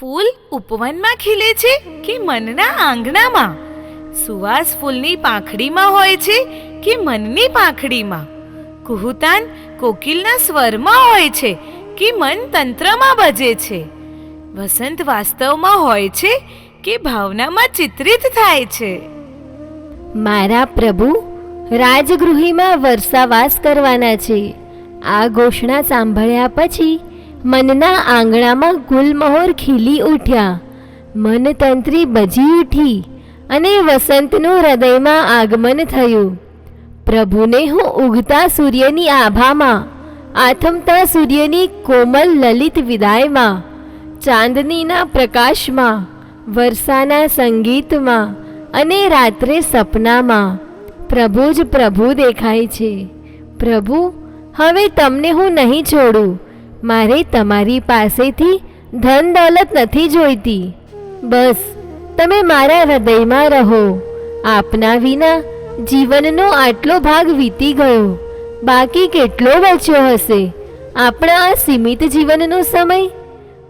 ફૂલ ઉપવનમાં ખીલે છે કે મનના આંગણામાં? સુવાસ ફૂલની પાંખડીમાં હોય છે કે મનની પાંખડીમાં? કુહુતાન કોકિલના સ્વરમાં હોય છે કે મન તંત્રમાં બજે છે? વસંત વાસ્તવમાં હોય છે કે ભાવનામાં ચિત્રિત થાય છે? મારા પ્રભુ, રાજગૃહીમાં વર્ષાવાસ કરવાના છે. આ ઘોષણા સાંભળ્યા પછી મનના આંગણામાં ગુલમહોર ખીલી ઉઠ્યા. મનતંત્રી બજી ઉઠી અને વસંતનું હૃદયમાં આગમન થયું. પ્રભુને હું ઉગતા સૂર્યની આભામાં, આથમતા સૂર્યની કોમલ લલિત વિદાયમાં, ચાંદનીના પ્રકાશમાં, વર્ષાના સંગીતમાં અને રાત્રે સપનામાં. પ્રભુ જ પ્રભુ દેખાય છે. પ્રભુ, હવે તમને હું નહીં છોડું. મારે તમારી પાસેથી ધન દોલત નથી જોઈતી. બસ, તમે મારા હૃદયમાં રહો. આપના વિના જીવનનો આટલો ભાગ વીતી ગયો. બાકી કેટલો બચ્યો હશે? આપણા આ સીમિત જીવનનો સમય?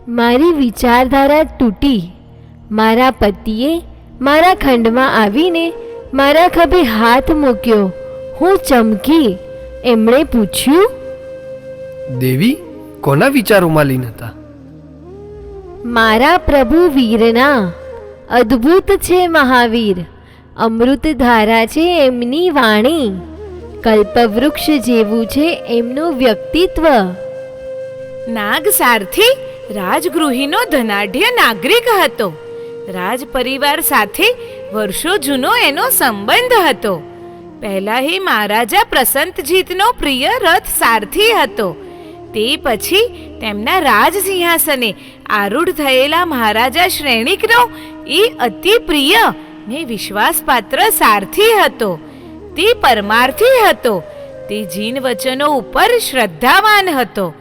મારી વિચારધારા તૂટી. મારા પતિએ મારા ખંડમાં આવીને મારા ખભે હાથ મૂક્યો. હું ચમકી, એમણે પૂછ્યું, દેવી કોના વિચારોમાં લીન હતા? મારા પ્રભુ વીરના અદ્ભુત છે મહાવીર અમૃત ધારા છે એમની વાણી કલ્પવૃક્ષ જેવું છે એમનું વ્યક્તિત્વ. નાગ સારથી રાજગૃહીનો ધનાઢ્ય નાગરિક હતો. રાજ પરિવાર સાથે વર્ષો જૂનો એનો સંબંધ હતો. પહેલા એ મહારાજા પ્રસંતજીતનો પ્રિય રથ સારથી હતો. તે પછી તેમના રાજ સિંહાસને આરૂઢ થયેલા મહારાજા શ્રેણિકનો એ અતિ પ્રિય ને વિશ્વાસપાત્ર સારથી હતો. તે પરમાર્થી હતો. તે જીન વચનો ઉપર શ્રદ્ધાવાન હતો.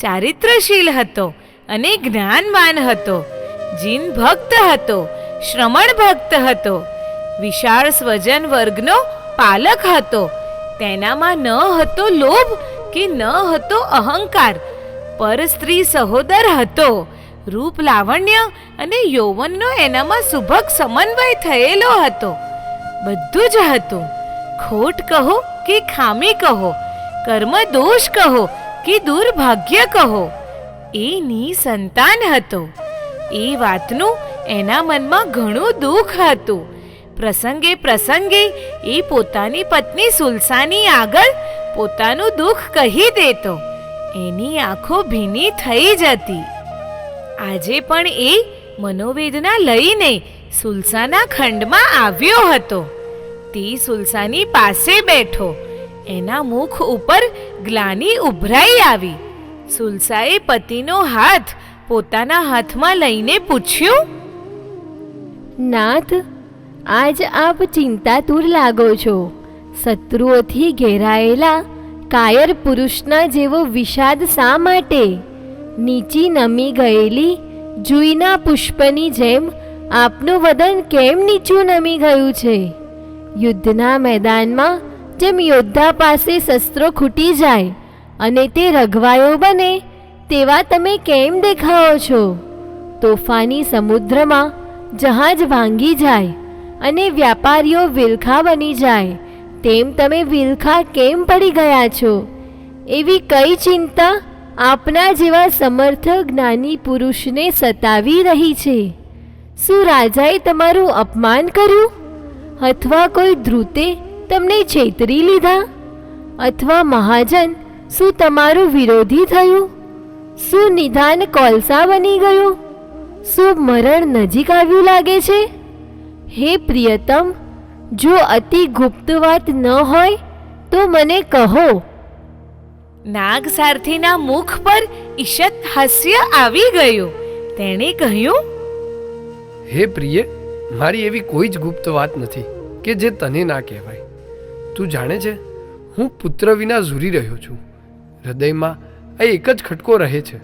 ચારિત્રશીલ હતો અને જ્ઞાનવાન હતો. જીન ભક્ત હતો, શ્રમણ ભક્ત હતો. વિશાળ સ્વજન વર્ગનો પાલક હતો. તેનામાં ન હતો લોભ કે ન હતો અહંકાર, પર સ્ત્રી સહોદર હતો. રૂપ લાવણ્ય અને યૌવનનો એનામાં સુભગ સમન્વય થયેલો હતો. બધું જ હતું. ખોટ કહો કે ખામી કહો, કર્મ દોષ કહો કે દુર્ભાગ્ય કહો એ ની સંતાન હતો. એ વાતનું એના મનમાં ઘણું દુઃખ હતું. પ્રસંગે પ્રસંગે એ પોતાની પત્ની સુલસાની આગળ પોતાનું દુઃખ કહી દેતો. એની આંખો ભીની થઈ જતી. આજે પણ એ મનોવેદના લઈને સુલસાના ખંડમાં આવ્યો હતો. તે સુલસાની પાસે બેઠો. એના મુખ ઉપર ગ્લાની ઉભરાઈ આવી. સુલસાએ પતિનો હાથ પોતાના હાથમાં લઈને પૂછ્યું, નાથ, આજ આપ ચિંતાતુર લાગો છો. શત્રુઓથી ઘેરાયેલા કાયર પુરુષના જેવો વિષાદ શા માટે? નીચી નમી ગયેલી જુઈના પુષ્પની જેમ આપનું વદન કેમ નીચું નમી ગયું છે? યુદ્ધના મેદાનમાં જેમ યોદ્ધા પાસે શસ્ત્રો ખૂટી જાય અને તે રઘવાયો બને, તેવા તમે કેમ દેખાઓ છો? તોફાની સમુદ્રમાં જહાજ ભાંગી જાય અને વ્યાપારીઓ વિલખા બની જાય તેમ તમે વિલખા કેમ પડી ગયા છો? એવી કઈ ચિંતા આપના જેવા સમર્થ જ્ઞાની પુરુષને સતાવી રહી છે? શું રાજાએ તમારું અપમાન કર્યું? અથવા કોઈ ધ્રુતે તમને છેતરી લીધા? અથવા મહાજન, શું તમારું વિરોધી થયું? શું નિધાન કોલસા બની ગયું? શું મરણ નજીક આવ્યું લાગે છે? હે પ્રિયતમ જો અતિ ગુપ્ત વાત ન હોય તો મને કહો. નાગ સારથીના મુખ પર ઈશત હાસ્ય આવી ગયું. તેણે કહ્યું હે પ્રિય મારી એવી કોઈ જ ગુપ્ત વાત નથી કે જે તને ના કહેવાય. તું જાણે છે હું પુત્ર વિના ઝૂરી રહ્યો છું. હૃદયમાં આ એક જ ખટકો રહે છે.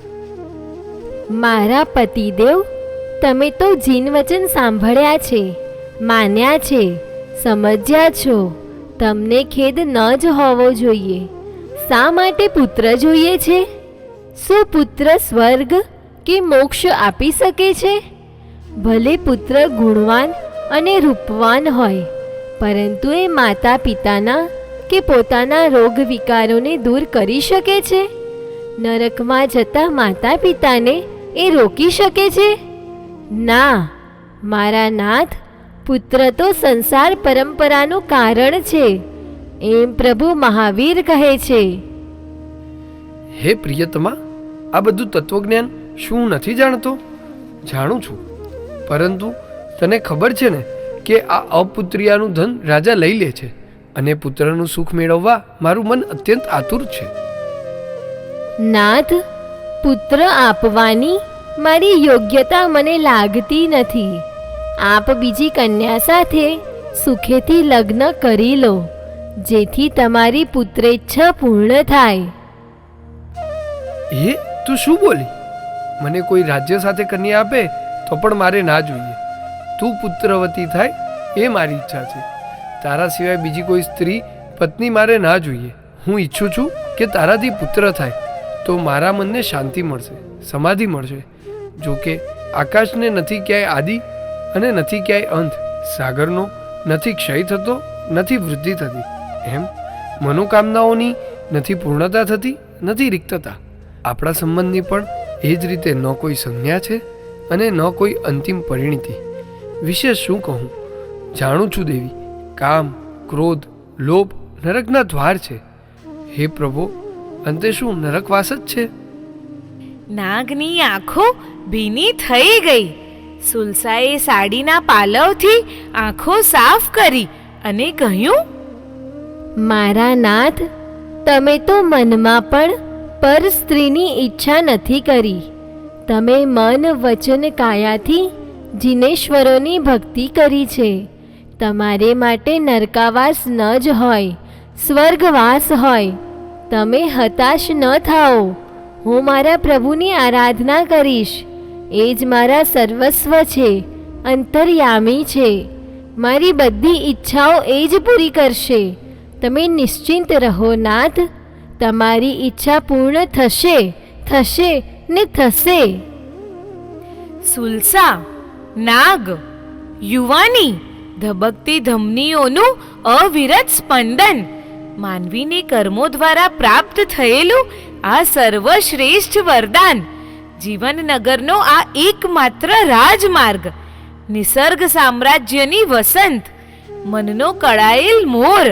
મારા પતિદેવ તમે તો જીન વચન સાંભળ્યા છે માન્યા છે. સમજ્યા છો? તમને ખેદ ન જ હોવો જોઈએ. શા માટે પુત્ર જોઈએ છે? શું પુત્ર સ્વર્ગ કે મોક્ષ આપી શકે છે? ભલે પુત્ર ગુણવાન અને રૂપવાન હોય, પરંતુ એ માતા પિતાના કે પોતાના રોગ વિકારોને દૂર કરી શકે છે? નરકમાં જતા માતા પિતાને એ રોકી શકે છે? ના, મારા નાથ પુત્ર તો સંસાર પરંપરાનું કારણ છે. એમ પ્રભુ મહાવીર કહે છે. હે પ્રિયતમા આ બધું તત્વજ્ઞાન શું નથી જાણતો? જાણું છું. પરંતુ તને ખબર છે ને કે આ અપુત્રિયાનું ધન રાજા લઈ લે છે અને પુત્રનું સુખ મેળવવા મારું મન અત્યંત આતુર છે. નાથ પુત્ર આપવાની મારી યોગ્યતા મને લાગતી નથી. આપ બીજી કન્યા સાથે સુખેથી લગ્ન કરી લો, જેથી તમારી પુત્રેચ્છા પૂર્ણ થાય. એ તું શું બોલી? મને કોઈ રાજ્ય સાથે કન્યા આપે તો પણ મારે ના જોઈએ. તું પુત્રવતી થાય એ મારી ઈચ્છા છે. તારા સિવાય બીજી કોઈ સ્ત્રી, પત્ની મારે ના જોઈએ. હું ઈચ્છું છું કે તારાથી પુત્ર થાય, તો મારા મનને શાંતિ મળશે, સમાધિ મળશે. જોકે આકાશને નથી ક્યાંય આદિ અને નથી ક્યાંય અંત સાગરનો નથી ક્ષય થતો, નથી વૃદ્ધિ થતી. એમ? મનોકામનાઓની નથી પૂર્ણતા થતી, નથી રિક્તતા. આપણા સંબંધની પણ એ જ રીતે ન કોઈ સંજ્ઞા છે અને ન કોઈ અંતિમ પરિણીતિ. વિશે શું કહું? જાણું છું દેવી, કામ, ક્રોધ, લોભ નરકના દ્વાર છે. હે પ્રભુ, અંતે શું નરકવાસ જ છે? નાગની આંખો ભીની થઈ ગઈ. સુલસાએ સાડીના પાલવથી આંખો સાફ કરી અને કહ્યું, મારા નાથ, તમે તો મનમાં પણ પર સ્ત્રીની ઈચ્છા નથી કરી. તમે મન વચન કાયાથી જીનેશ્વરોની ભક્તિ કરી છે. તમારે માટે નરકાવાસ ન જ હોય, સ્વર્ગવાસ હોય. તમે હતાશ ન થાઓ. હું મારા પ્રભુની આરાધના કરીશ. એ જ મારા સર્વસ્વ છે, અંતર્યામી છે. મારી બધી ઈચ્છાઓ એ જ પૂરી કરશે. તમે નિશ્ચિંત રહો નાથ, તમારી ઈચ્છા પૂર્ણ થશે થશે ને થશે. સુલસા, નાગ, યુવાની, ધબકતી ધમનીઓનું અવિરત સ્પંદન. માનવીને કર્મો દ્વારા પ્રાપ્ત થયેલું આ સર્વશ્રેષ્ઠ વરદાન. જીવનનગરનો આ એકમાત્ર રાજમાર્ગ. નિસર્ગ સામ્રાજ્યની વસંત, મનનો કળાયેલ મોર,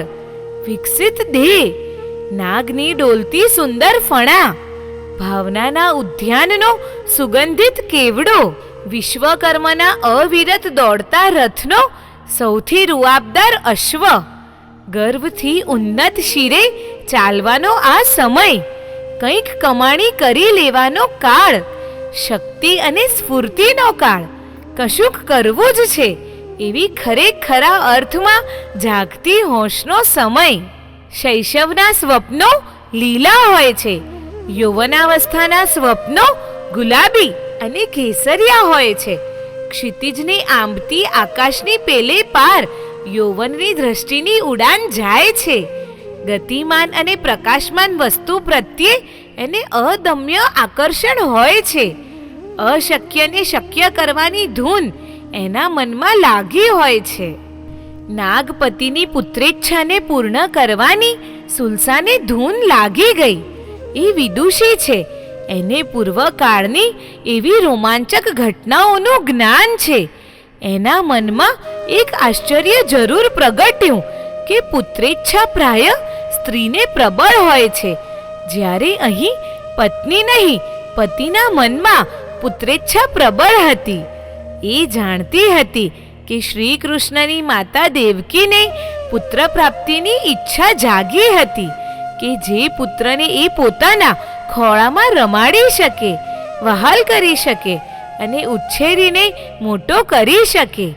વિકસિત દેહ, નાગની ડોલતી સુંદર ફણા, ભાવનાના ઉદ્યાનનો સુગંધિત કેવડો, વિશ્વકર્મના અવિરત દોડતા રથનો સૌથી રૂઆબદાર અશ્વ. ગર્વથી ઉન્નત શિરે ચાલવાનો આ સમય કંઈક કમાણી કરી લેવાનો કાળ, શક્તિ અને સ્ફૂર્તિનો કાળ. કશુંક કરવું જ છે, એવી ખરેખરા અર્થમાં જાગતી હોશનો સમય. શૈશવના સ્વપ્નો લીલા હોય છે, યૌવનાવસ્થાના સ્વપ્નો ગુલાબી અને કેસરિયા હોય છે. ક્ષિતિજની આંબતી આકાશની પેલે પાર, યૌવનની દ્રષ્ટિની ઉડાન જાય છે. ગતિમાન અને પ્રકાશમાન વસ્તુ પ્રત્યે એને અદમ્ય આકર્ષણ હોય છે. અશક્યને શક્ય કરવાની ધૂન એના મનમાં લાગી હોય છે. નાગપતિની પુત્રેચ્છાને પૂર્ણ કરવાની સુલસાને ધૂન લાગી ગઈ. એ વિદુષી છે. એને પૂર્વકાળની એવી રોમાંચક ઘટનાઓનું જ્ઞાન છે. એના મનમાં એક આશ્ચર્ય જરૂર પ્રગટ્યું. કે પુત્રેચ્છા પ્રાય સ્ત્રીને પ્રબળ હોય છે. જ્યારે અહીં પત્ની નહીં, પતિના મનમાં પુત્રેચ્છા પ્રબળ હતી. એ જાણતી હતી કે શ્રી કૃષ્ણની માતા દેવકીને પુત્ર પ્રાપ્તિની ઈચ્છા જાગી હતી કે જે પુત્રને એ પોતાના ખોળામાં રમાડી શકે, વહાલ કરી શકે અને ઉછેરીને મોટો કરી શકે.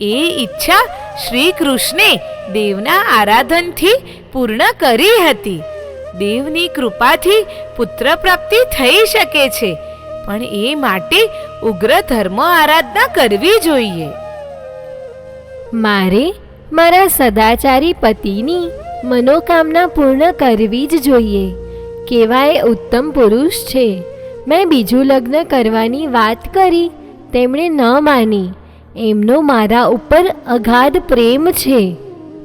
એ ઈચ્છા શ્રી કૃષ્ણે દેવના આરાધનથી પૂર્ણ કરી હતી. દેવની કૃપાથી પુત્ર પ્રાપ્તિ થઈ શકે છે, પણ એ માટે ઉગ્ર ધર્મ આરાધના કરવી જોઈએ. મારે મારા સદાચારી પતિની મનોકામના પૂર્ણ કરવી જ જોઈએ. કેવા એ ઉત્તમ પુરુષ છે. મેં બીજું લગ્ન કરવાની વાત કરી, તેમણે ન માની. એમનો મારા ઉપર અગાધ પ્રેમ છે.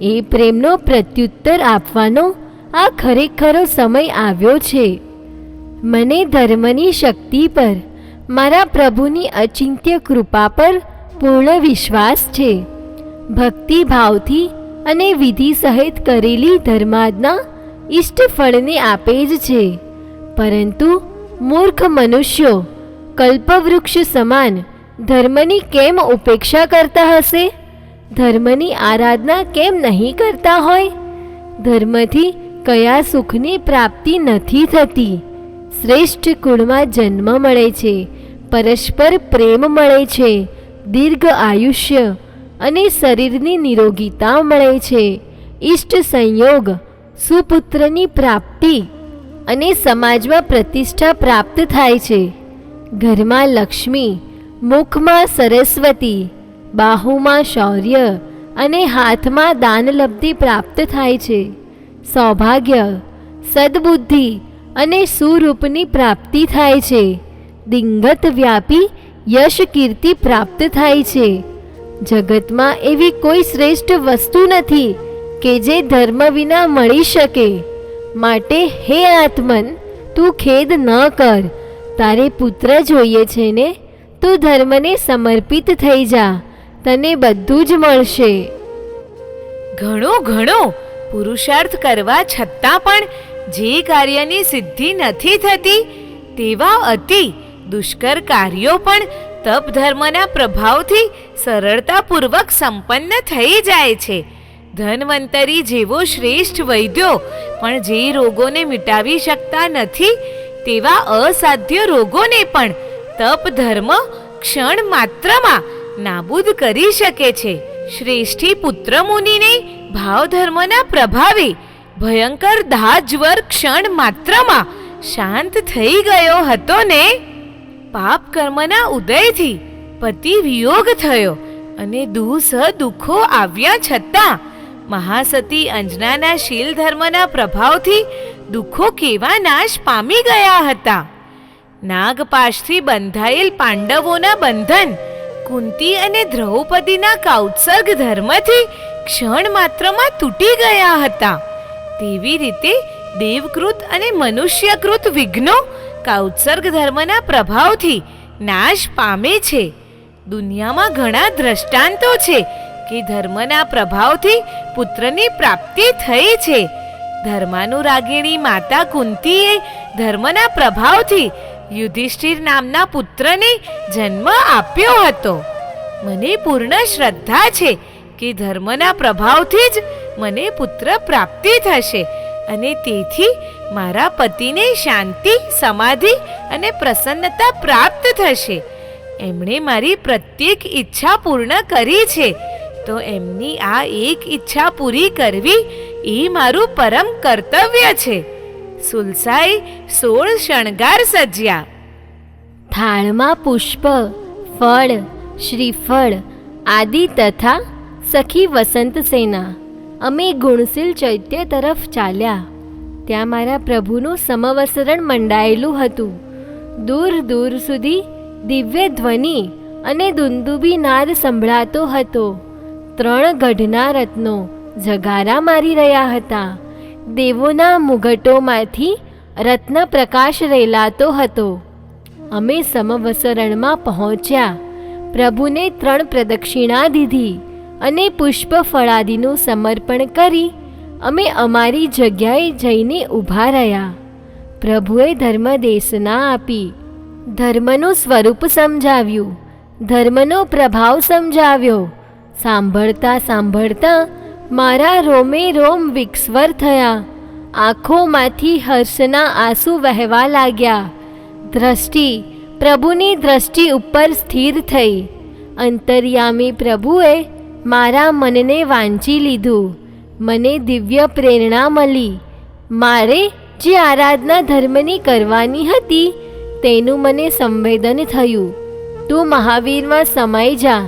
એ પ્રેમનો પ્રત્યુત્તર આપવાનો આ ખરેખરો સમય આવ્યો છે. મને ધર્મની શક્તિ પર, મારા પ્રભુની અચિંત્ય કૃપા પર પૂર્ણ વિશ્વાસ છે. ભક્તિભાવથી અને વિધિ સહિત કરેલી ધર્માદના ઇષ્ટફળને આપે જ છે. પરંતુ મૂર્ખ મનુષ્યો, કલ્પવૃક્ષ સમાન ધર્મની કેમ ઉપેક્ષા કરતા હશે? ધર્મની આરાધના કેમ નહીં કરતા હોય? ધર્મથી કયા સુખની પ્રાપ્તિ નથી થતી? શ્રેષ્ઠ કુળમાં જન્મ મળે છે, પરસ્પર પ્રેમ મળે છે, દીર્ઘ આયુષ્ય અને શરીરની નિરોગીતા મળે છે. ઈષ્ટ સંયોગ સુપુત્રની પ્રાપ્તિ અને સમાજમાં પ્રતિષ્ઠા પ્રાપ્ત થાય છે. ઘરમાં લક્ષ્મી મુખમાં સરસ્વતી, બાહુમાં શૌર્ય અને હાથમાં દાનલબ્ધિ પ્રાપ્ત થાય છે. સૌભાગ્ય, સદબુદ્ધિ અને સુરૂપની પ્રાપ્તિ થાય છે. દિંગત વ્યાપી યશ કીર્તિ પ્રાપ્ત થાય છે. જગતમાં એવી કોઈ શ્રેષ્ઠ વસ્તુ નથી કે જે ધર્મ વિના મળી શકે. માટે હે આત્મન, તું ખેદ ન કર. તારે પુત્ર જોઈએ છે ને? તું ધર્મને સમર્પિત થઈ જા, તને બધું જ મળશે. ઘણો ઘણો પુરુષાર્થ કરવા છતાં પણ જે કાર્યની સિદ્ધિ નથી થતી, તેવા અતિ દુષ્કર કાર્યો પણ તપ ધર્મના પ્રભાવથી સરળતાપૂર્વક સંપન્ન થઈ જાય છે. ધનવંતરી જેવો શ્રેષ્ઠ વૈદ્યો પણ જે રોગોને મિટાવી શકતા નથી, તેવા અસાધ્ય રોગોને પણ તપ ધર્મ ક્ષણ માત્રમાં નાબૂદ કરી શકે છે. શ્રેષ્ઠી પુત્ર મુનિને ભાવ ધર્મના પ્રભાવે ભયંકર દાહ ક્ષણ માત્રમાં શાંત થઈ ગયો હતો ને પાપ કર્મના ઉદયથી પતિ વિયોગ થયો અને દુઃસ દુઃખો આવ્યા છતાં મહાસતી અંજનાના શીલ ધર્મના પ્રભાવથી દુઃખો કેવા નાશ પામી ગયા હતા. નાગપાશથી બંધાયેલ પાંડવોના બંધન, કુંતી અને દ્રૌપદીના કાઉત્સર્ગ ધર્મથી ક્ષણ માત્રમાં તૂટી ગયા હતા. તેવી રીતે દેવકૃત અને મનુષ્યકૃત વિઘ્નો કાઉત્સર્ગ ધર્મના પ્રભાવથી નાશ પામે છે. દુનિયામાં ઘણા દ્રષ્ટાંતો છે કે ધર્મના પ્રભાવથી પુત્રની પ્રાપ્તિ થઈ છે. ધર્માનુરાગીણી માતા કુંતીએ ધર્મના પ્રભાવથી યુધિષ્ઠિર નામના પુત્રને જન્મ આપ્યો હતો. મને પૂર્ણ શ્રદ્ધા છે કે ધર્મના પ્રભાવથી જ મને પુત્ર પ્રાપ્તિ થશે અને તેથી મારા પતિને શાંતિ, સમાધિ અને પ્રસન્નતા પ્રાપ્ત થશે. એમણે મારી પ્રત્યેક ઈચ્છા પૂર્ણ કરી છે. તો એમની આ એક ઈચ્છા પૂરી કરવી એ મારું પરમ કર્તવ્ય છે. સુલસાએ સોળ શણગાર સજ્યા. થાળમાં પુષ્પ, ફળ, શ્રીફળ આદિ તથા સખી વસંત સેના. અમે ગુણશીલ ચૈત્ય તરફ ચાલ્યા. ત્યાં મારા પ્રભુનું સમવસરણ મંડાયેલું હતું. દૂર દૂર સુધી દિવ્ય ધ્વનિ અને દુંદુબી નાદ સંભળાતો હતો. ત્રણ ગઢના રત્નો જગારા મારી રહ્યા હતા. દેવોના મુગટોમાંથી રત્ન પ્રકાશ રેલાતો હતો. અમે સમવસરણમાં પહોંચ્યા. પ્રભુને ત્રણ પ્રદક્ષિણા દીધી અને પુષ્પ ફળાદિનું સમર્પણ કરી અમે અમારી જગ્યાએ જઈને ઊભા રહ્યા. પ્રભુએ ધર્મદેશના આપી, ધર્મનું સ્વરૂપ સમજાવ્યું, ધર્મનો પ્રભાવ સમજાવ્યો. સાંભળતા સાંભળતા મારા રોમે રોમ વિક્ષવર થયા. આંખોમાંથી હર્ષના આંસુ વહેવા લાગ્યા. દ્રષ્ટિ, પ્રભુની દ્રષ્ટિ ઉપર સ્થિર થઈ. અંતર્યામી પ્રભુએ મારા મનને વાંચી લીધું. મને દિવ્ય પ્રેરણા મળી. મારે જે આરાધના ધર્મની કરવાની હતી, તેનું મને સંવેદન થયું. તું મહાવીરમાં સમાઈ જા.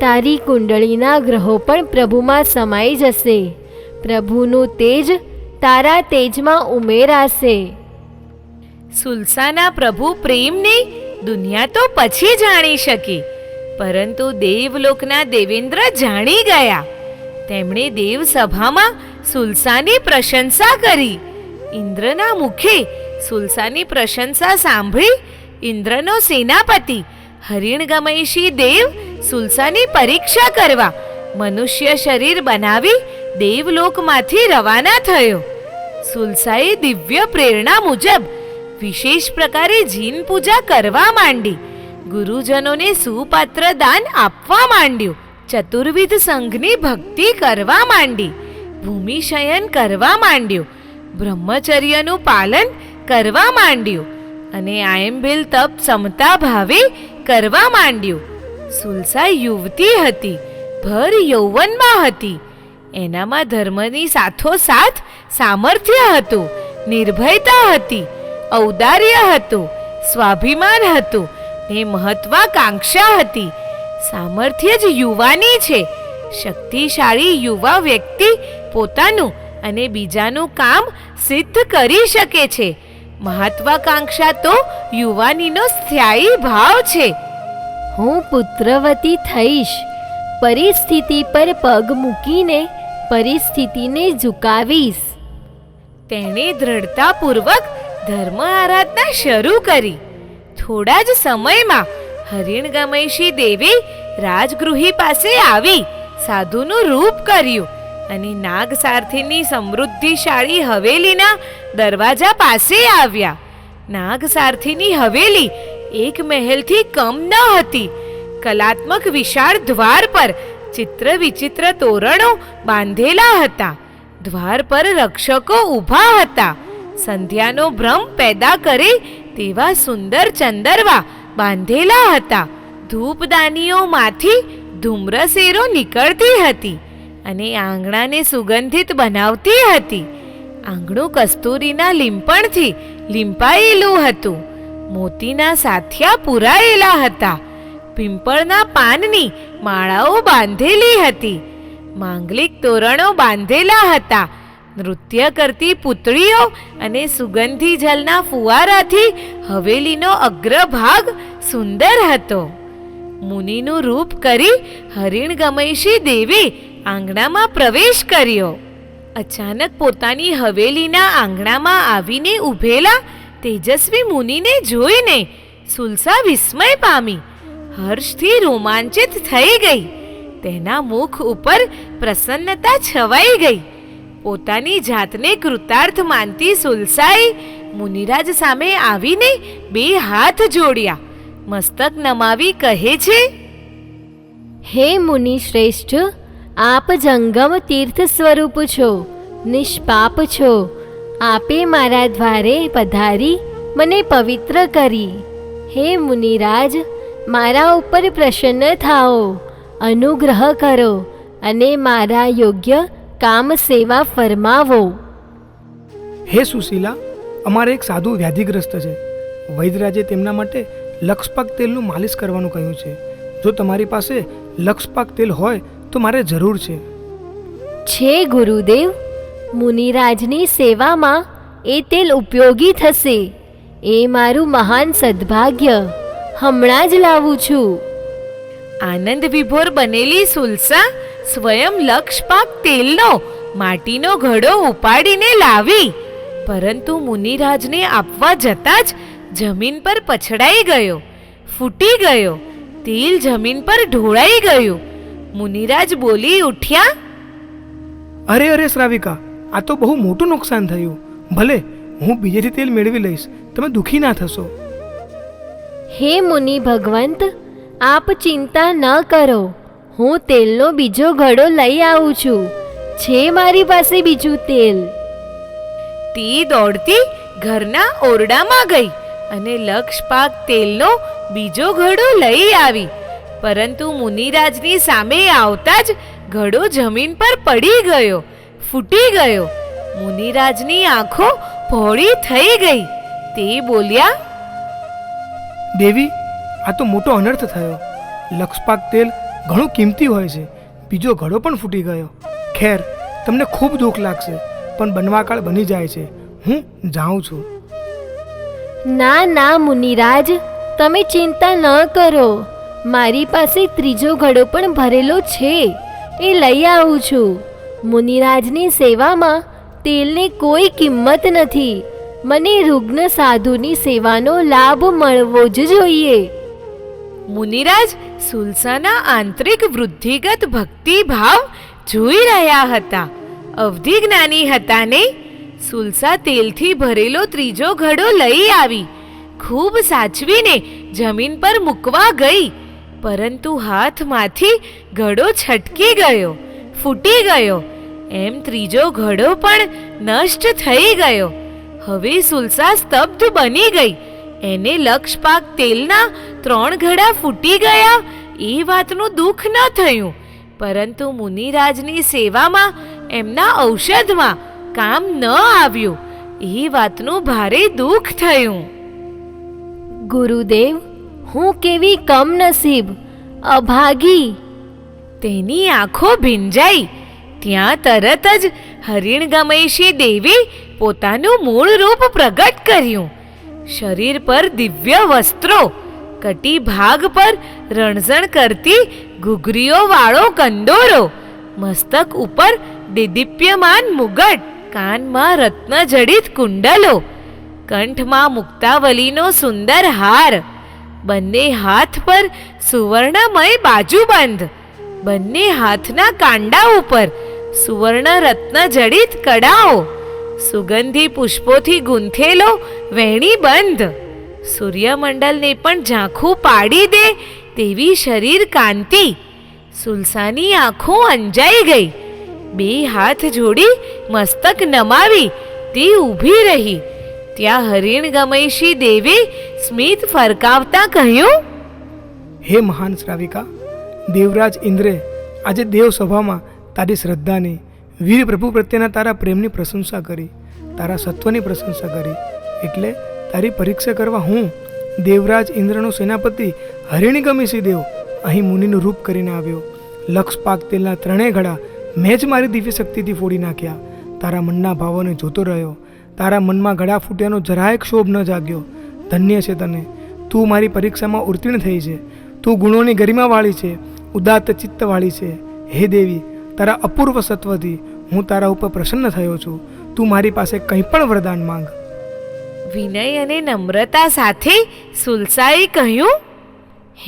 તારી કુંડળીના ગ્રહો પણ પ્રભુમાં સમાઈ જશે. પ્રભુનું તેજ તારા તેજમાં ઉમેરાશે. સુલસાના પ્રભુ પ્રેમની દુનિયા તો પછી જાણી શકી, પરંતુ દેવલોકના દેવેન્દ્ર જાણી ગયા. તેમણે દેવ સભામાં સુલસાની પ્રશંસા કરી. ઇન્દ્રના મુખે સુલસાની પ્રશંસા સાંભળી ઇન્દ્રનો સેનાપતિ હરિણગમયશી દેવ સુલસાની પરીક્ષા કરવા. મનુષ્ય શરીર બનાવી દેવલોકમાંથી રવાના થયો. સુલસાએ દિવ્ય પ્રેરણા મુજબ વિશેષ પ્રકારે જીન પૂજા કરવા માંડી. ગુરુજનોને સુપાત્ર દાન આપવા માંડ્યું. ચતુર્વિધ સંઘની ભક્તિ કરવા માંડી. ભૂમિશયન કરવા માંડ્યું. બ્રહ્મચર્યનું પાલન કરવા માંડ્યું. અને આયંબેલ તપ સમતા ભાવે કરવા માંડ્યું. સુલસા યુવતી હતી, ભર યૌવનમાં હતી. એનામાં ધર્મની સાથોસાથ સામર્થ્ય હતું, નિર્ભયતા હતી, ઔદાર્ય હતું, સ્વાભિમાન હતું, ને મહત્વાકાંક્ષા હતી. સામર્થ્ય જ યુવાની છે. શક્તિશાળી યુવા વ્યક્તિ પોતાનું અને બીજાનું કામ સિદ્ધ કરી શકે છે. મહત્વાકાંક્ષા તો યુવાનીનો સ્થાયી ભાવ છે. હું પુત્રવતી થઈશ. પરિસ્થિતિ પર પગ મૂકીને પરિસ્થિતિને ઝુકાવીશ. તેણે દ્રઢતાપૂર્વક ધર્મ આરાધના શરૂ કરી. થોડા જ સમયમાં હરિણગમયશી દેવી રાજગૃહી પાસે આવી, સાધુનું રૂપ કર્યું અને નાગ સારથીની સમૃદ્ધિશાળી હવેલીના દરવાજા પાસે આવ્યા. નાગ સારથીની હવેલી એક મહેલથી કમ ન હતી. કલાત્મક વિશાળ દ્વાર પર ચિત્ર વિચિત્ર તોરણો બાંધેલા હતા. દ્વાર પર રક્ષકો ઊભા હતા. સંધ્યાનો ભ્રમ પેદા કરે તેવા સુંદર ચંદરવા બાંધેલા હતા. ધૂપદાનીઓમાંથી ધૂમ્રસેરો નીકળતી હતી અને આંગણાને સુગંધિત બનાવતી હતી. આંગણું કસ્તુરીના લીંપણથી લીંપાયેલું હતું. મોતીના સાથિયા પુરાયેલા હતા. પિંપળના પાનની માળાઓ બાંધેલી હતી. માંગલિક તોરણો બાંધેલા હતા. નૃત્ય કરતી પુતળીઓ અને સુગંધી જલના ફુવારાથી હવેલીનો અગ્રભાગ સુંદર હતો. મુનિનું રૂપ કરી હરિણગમયશી દેવી આંગણામાં પ્રવેશ કર્યો. અચાનક પોતાની હવેલીના આંગણામાં આવીને ઊભેલા તેજસ્વી મુનિને જોઈને સુલસા વિસ્મય પામી. હર્ષથી રોમાંચિત થઈ ગઈ. તેના મુખ ઉપર પ્રસન્નતા છવાઈ ગઈ. પોતાની જાતને કૃતાર્થ માનતી સુલસાએ મુનિરાજ સામે આવીને બે હાથ જોડ્યા. મસ્તક નમાવી કહે છે, હે મુનિ શ્રેષ્ઠ, આપ જંગમ તીર્થ સ્વરૂપ છો, નિષ્પાપ છો. આપે મારા દ્વારે પધારી મને પવિત્ર કરી. હે મુનિરાજ મારા ઉપર પ્રસન્ન થાઓ અનુગ્રહ કરો અને મારા યોગ્ય કામ સેવા ફરમાવો. હે સુશીલા અમારે એક સાધુ વ્યાધિગ્રસ્ત છે. વૈદ્યરાજે તેમના માટે લક્ષપાક તેલનું માલિશ કરવાનું કહ્યું છે. જો તમારી પાસે લક્ષપાક તેલ હોય તો મારે જરૂર છે. છે ગુરુદેવ મુનિરાજની સેવામાં એ તેલ ઉપયોગી થશે. એ મારું મહાન સદભાગ્ય. હમણાં જ લાવું છું. આનંદ વિભોર બનેલી સુલસા સ્વયં લક્ષપાક તેલનો માટીનો ઘડો ઉપાડીને લાવી. પરંતુ મુનિરાજને આપવા જતાં જ જમીન પર પછડાઈ ગયો. ફૂટી ગયો. તેલ જમીન પર ઢોળાઈ ગયું. મુનિરાજ બોલી ઉઠ્યા અરે અરે શ્રાવિકા આ તો બહુ મોટું નુકસાન થયું. ભલે હું બીજેથી તેલ મેળવી લઈશ. તમે દુઃખી ના થશો. હે મુનિ ભગવંત આપ ચિંતા ન કરો. હું તેલનો બીજો ઘડો લઈ આવું છું. છે મારી પાસે બીજું તેલ. તે દોડતી ઘરના ઓરડામાં ગઈ અને લક્ષપાક તેલનો બીજો ઘડો લઈ આવી. પરંતુ મુનિરાજની સામે આવતા જ ઘડો જમીન પર પડી ગયો. ફૂટી ગયો. મુનિરાજની આંખો પહોળી થઈ ગઈ. તે બોલ્યા દેવી આ તો મોટો અનર્થ થયો. લક્ષપાક તેલ ઘણું કિંમતી હોય છે. બીજો ઘડો પણ ફૂટી ગયો. ખેર તમને ખૂબ દુઃખ લાગશે પણ બનવાકાળ બની જાય છે. હું જાઉં છું. ના ના મુનિરાજ તમે ચિંતા ન કરો. મારી પાસે ત્રીજો ઘડો પણ ભરેલો છે. એ લઈ આવું છું. મુનિરાજની સેવામાં તેલની કોઈ કિંમત નથી. મને રુગ્ન સાધુની સેવાનો લાભ મળવો જ જોઈએ. મુનિરાજ સુલસાના આંતરિક વૃદ્ધિગત ભક્તિ ભાવ જોઈ રહ્યા હતા. અવધિ જ્ઞાની હતા ને સુલસા તેલથી ભરેલો ત્રીજો ઘડો લઈ આવી. ખૂબ સાચવીને જમીન પર મૂકવા ગઈ, પરંતુ હાથમાંથી ઘડો છટકી ગયો, ફૂટી ગયો. એમ ત્રીજો ઘડો પણ નષ્ટ થઈ ગયો. હવે સુલસા સ્તબ્ધ બની ગઈ. એને લક્ષપાક તેલના ત્રણ ઘડા ફૂટી ગયા. એ વાતનું દુઃખ ન થયું. પરંતુ મુનિરાજની સેવામાં એમના ઔષધમાં કામ ન આવ્યું. એ વાતનું ભારે દુઃખ થયું. ગુરુદેવ હું કેવી કમનસીબ અભાગી. તેની આંખો ભીંજાઈ. ત્યાં તરત જ હરિણગમયશી દેવી પોતાનું મૂળ રૂપ પ્રગટ કર્યું. શરીર પર દિવ્ય વસ્ત્રો, કટી ભાગ પર રણઝણ કરતી ઘૂઘરીઓ વાળો કંદોરો મસ્તક ઉપર દિદીપ્યમાન મુગટ, કાનમાં રત્નજડિત કુંડલો, કંઠમાં મુક્તાવલીનો સુંદર હાર, બંને હાથ પર સુવર્ણમય બાજુબંધ, બંને હાથના કાંડા ઉપર સુવર્ણ રત્ન જડિત કડાઓ સુગંધી પુષ્પોથી ગૂંથેલો વેણી બંધ. સૂર્યમંડલને પણ ઝાંખું પાડી દે તેવી શરીર કાંતિ. સુલસાની આંખો અંજાઈ ગઈ. બે હાથ જોડી મસ્તક નમાવી. તે ઊભી રહી. ત્યાં હરિણ ગમૈશી દેવી સ્મિત ફરકાવતા કહ્યું, હે મહાન શ્રાવિકા, દેવરાજ ઇન્દ્રે, આજે દેવ સભામાં તારી શ્રદ્ધાની, વીર પ્રભુ પ્રત્યેના તારા પ્રેમની પ્રશંસા કરી, તારા સત્વની પ્રશંસા કરી. એટલે તારી પરીક્ષા કરવા હું દેવરાજ ઇન્દ્રનો સેનાપતિ હરિણીગમીસી દેવ અહીં મુનિનું રૂપ કરીને આવ્યો. લક્ષ પાક તેલના ત્રણેય ઘડા મેં જ મારી દિવ્ય શક્તિથી ફોડી નાખ્યા. તારા મનના ભાવોને જોતો રહ્યો. તારા મનમાં ગળા ફૂટ્યાનો જરાય ક્ષોભ ન જાગ્યો. ધન્ય છે તને. તું મારી પરીક્ષામાં ઉત્તીર્ણ થઈ છે. તું ગુણોની ગરિમાવાળી છે. ઉદાત્ત ચિત્તવાળી છે. હે દેવી તારા અપૂર્વ સત્વથી હું તારા ઉપર પ્રસન્ન થયો છું. તું મારી પાસે કંઈ પણ વરદાન માંગ. વિનય અને નમ્રતા સાથે સુલસાએ કહ્યું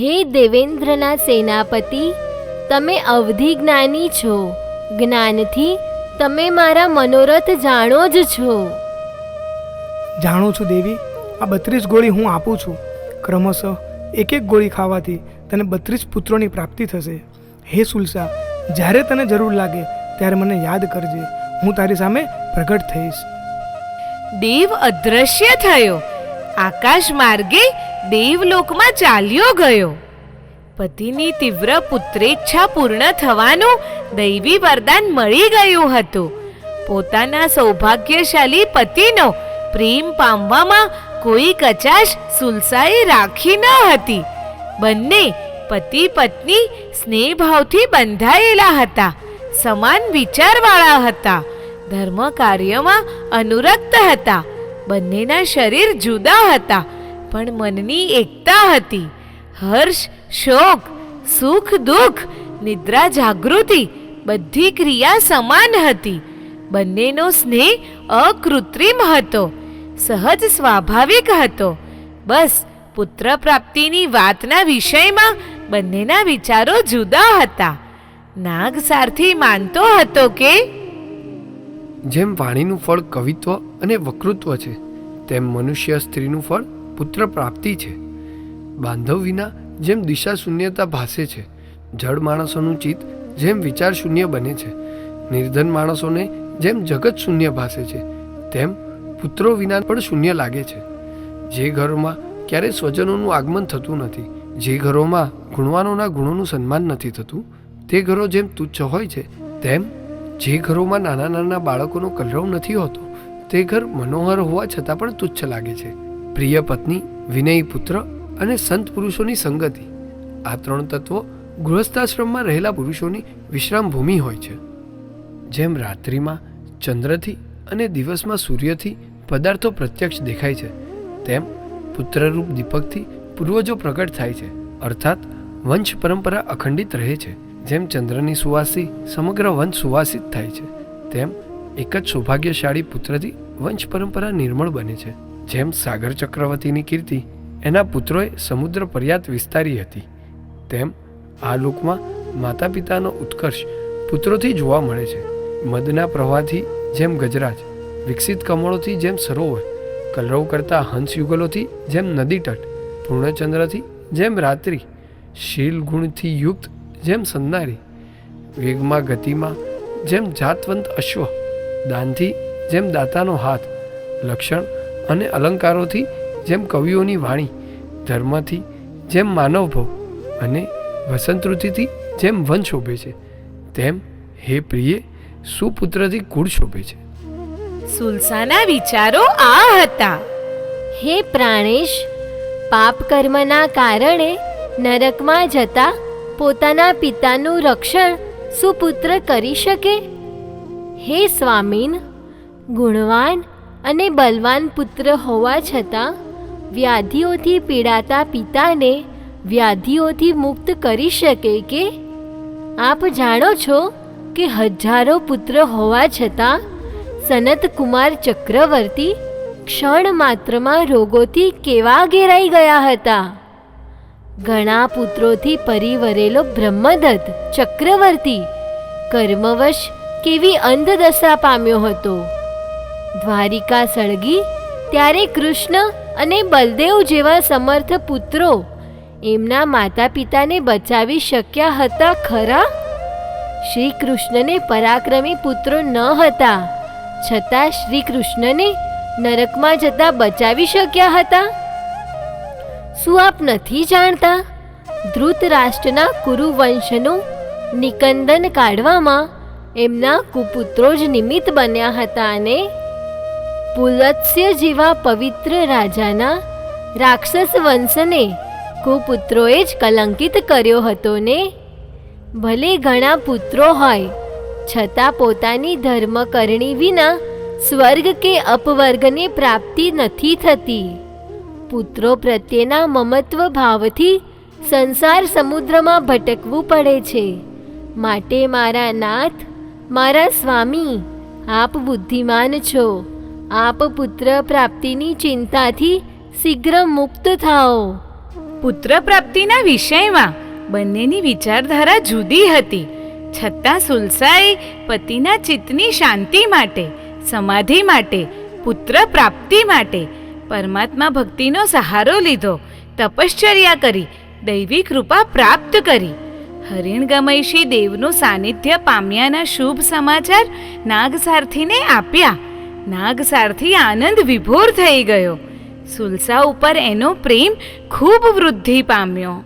હે દેવેન્દ્રના સેનાપતિ તમે અવધિ જ્ઞાની છો. જ્ઞાનથી તમે મારા મનોરથ જાણો જ છો. જાણું છું દેવી આ બત્રીસ ગોળી હું આપું છું. ક્રમશઃ એક એક ગોળી ખાવાથી તને બત્રીસ પુત્રોની પ્રાપ્તિ થશે. હે સુલસા જ્યારે તને જરૂર લાગે ત્યારે મને યાદ કરજે. હું તારી સામે પ્રગટ થઈશ. દેવ અદ્રશ્ય થયો. આકાશ માર્ગે દેવલોકમાં ચાલ્યો ગયો. પતિની તીવ્ર પુત્રેચ્છા પૂર્ણ થવાનું દૈવી વરદાન મળી ગયું હતું. પોતાના સૌભાગ્યશાલી પતિનો પ્રેમ પામવામાં કોઈ કચાશ સુલસાઈ રાખી ન હતી. બંને પતિ પત્ની સ્નેહભાવથી બંધાયેલા હતા, સમાન વિચારવાળા હતા, ધર્મ કાર્યમાં અનુરક્ત હતા, બંનેના શરીર જુદા હતા, પણ મનની એકતા હતી. હર્ષ, શોક, સુખ, દુઃખ, નિદ્રા, જાગૃતિ બધી ક્રિયા સમાન હતી. બંનેનો સ્નેહ અકૃત્રિમ હતો, સહજ સ્વાભાવિક હતો. બસ, પુત્ર પ્રાપ્તિની વાતના વિષયમાં બંનેના વિચારો જુદા હતા. નાગ સારથી માનતો હતો કે, જેમ વાણીનું ફળ કવિત્વ અને વકૃત્વ છે, તેમ મનુષ્ય સ્ત્રીનું ફળ પુત્ર પ્રાપ્તિ છે. બાંધવ વિના જેમ દિશા શૂન્યતા ભાસે છે, જડ માણસોનું ચિત્ત જેમ વિચાર શૂન્ય બને છે, નિર્ધન માણસોને જેમ જગત શૂન્ય ભાસે છે, તેમ પુત્રો વિના પણ શૂન્ય લાગે છે. જે ઘરોમાં ક્યારેય સ્વજનોનું આગમન થતું નથી જે ઘરોમાં ગુણવાનોના ગુણોનું સન્માન નથી થતું, તે ઘરો જેમ તુચ્છ હોય છે, તેમ જે ઘરોમાં નાના નાના બાળકોનો કલરવ નથી હોતો, તે ઘર મનોહર હોવા છતાં પણ તુચ્છ લાગે છે. પ્રિય પત્ની, વિનયી પુત્ર અને સંત પુરુષોની સંગતિ. આ ત્રણ તત્વો ગૃહસ્થાશ્રમમાં રહેલા પુરુષોની વિશ્રામ ભૂમિ હોય છે. જેમ રાત્રિમાં ચંદ્રથી અને દિવસમાં સૂર્યથી પદાર્થો પ્રત્યક્ષ દેખાય છે, તેમ પુત્રરૂપ દીપકથી પૂર્વજો પ્રગટ થાય છે. અર્થાત, વંશ પરંપરા અખંડિત રહે છે. જેમ ચંદ્રની સુવાસી સમગ્ર વંશ સુવાસિત થાય છે, તેમ એક જ સૌભાગ્યશાળી પુત્રથી વંશ પરંપરા નિર્મળ બને છે. જેમ સાગર ચક્રવર્તીની કીર્તિ એના પુત્રોએ સમુદ્ર પર્યાત વિસ્તારી હતી, તેમ આ લોકમાં માતા પિતાનો ઉત્કર્ષ પુત્રોથી જોવા મળે છે. મદના પ્રવાહથી જેમ ગજરાજ, વિકસિત કમળોથી જેમ સરોવર, કલરવ કરતા હંસ યુગલોથી જેમ નદી તટ પૂર્ણચંદ્રથી જેમ રાત્રિ શીલ ગુણથી યુક્ત જેમ સંનારી વેગમાં ગતિમાં જેમ જાતવંત અશ્વ દાનથી જેમ દાતાનો હાથ લક્ષણ અને અલંકારોથી જેમ કવિઓની વાણી ધર્મથી જેમ માનવભવ અને વસંતઋતુથી જેમ વન શોભે છે તેમ હે પ્રિય સુપુત્રથી કુળ શોભે છે. સુલસાના વિચારો આ હતા. હે પ્રાણેશ પાપ કર્મના કારણે નરકમાં જતા પોતાના પિતાનું રક્ષણ સુપુત્ર કરી શકે? હે સ્વામીન, ગુણવાન અને બલવાન પુત્ર હોવા છતાં વ્યાધિઓથી પીડાતા પિતાને વ્યાધિઓથી મુક્ત કરી શકે કે? આપ જાણો છો કે હજારો પુત્ર હોવા છતાં સનત કુમાર ચક્રવર્તી ક્ષણ માત્રમાં રોગોથી કેવા ઘેરાઈ ગયા હતા? ઘણા પુત્રોથી પરિવરેલો બ્રહ્મદત્ત ચક્રવર્તી કર્મવશ કેવી અંધદશા પામ્યો હતો. દ્વારિકા સળગી ત્યારે કૃષ્ણ અને બલદેવ જેવા સમર્થ પુત્રો એમના માતા પિતાને બચાવી શક્યા હતા ખરા? શ્રી કૃષ્ણને પરાક્રમી પુત્રો ન હતા. છતાં શ્રી કૃષ્ણને નરકમાં જતા બચાવી શક્યા હતા? શું આપ નથી જાણતા? ધૃતરાષ્ટ્રના કુરુવંશનું નિકંદન કાઢવામાં એમના કુપુત્રો જ નિમિત્ત બન્યા હતા અને પુલત્સ્ય જેવા પવિત્ર રાજાના રાક્ષસ વંશને કુપુત્રોએ જ કલંકિત કર્યો હતો ને? ભલે ઘણા પુત્રો હોય, છતાં પોતાની ધર્મકરણી વિના સ્વર્ગ કે અપવર્ગની પ્રાપ્તિ નથી થતી. પુત્રો પ્રત્યેના મમત્વ ભાવથી સંસાર સમુદ્રમાં ભટકવું પડે છે. માટે મારા નાથ, મારા સ્વામી, આપ બુદ્ધિમાન છો. આપ પુત્ર પ્રાપ્તિની ચિંતાથી શીઘ્ર મુક્ત થાઓ. પુત્ર પ્રાપ્તિના વિષયમાં બંનેની વિચારધારા જુદી હતી. છતાં સુલસાએ પતિના ચિત્તની શાંતિ માટે સમાધિ માટે, પુત્ર પ્રાપ્તિ માટે, પરમાત્મા ભક્તિનો સહારો લીધો, તપશ્ચર્યા કરી, દૈવી કૃપા પ્રાપ્ત કરી. હરિણગમયશી દેવનું સાનિધ્ય પામ્યાના શુભ સમાચાર નાગસારથીને આપ્યા. નાગસારથી આનંદ વિભોર થઈ ગયો. સુલસા ઉપર એનો પ્રેમ ખૂબ વૃદ્ધિ પામ્યો.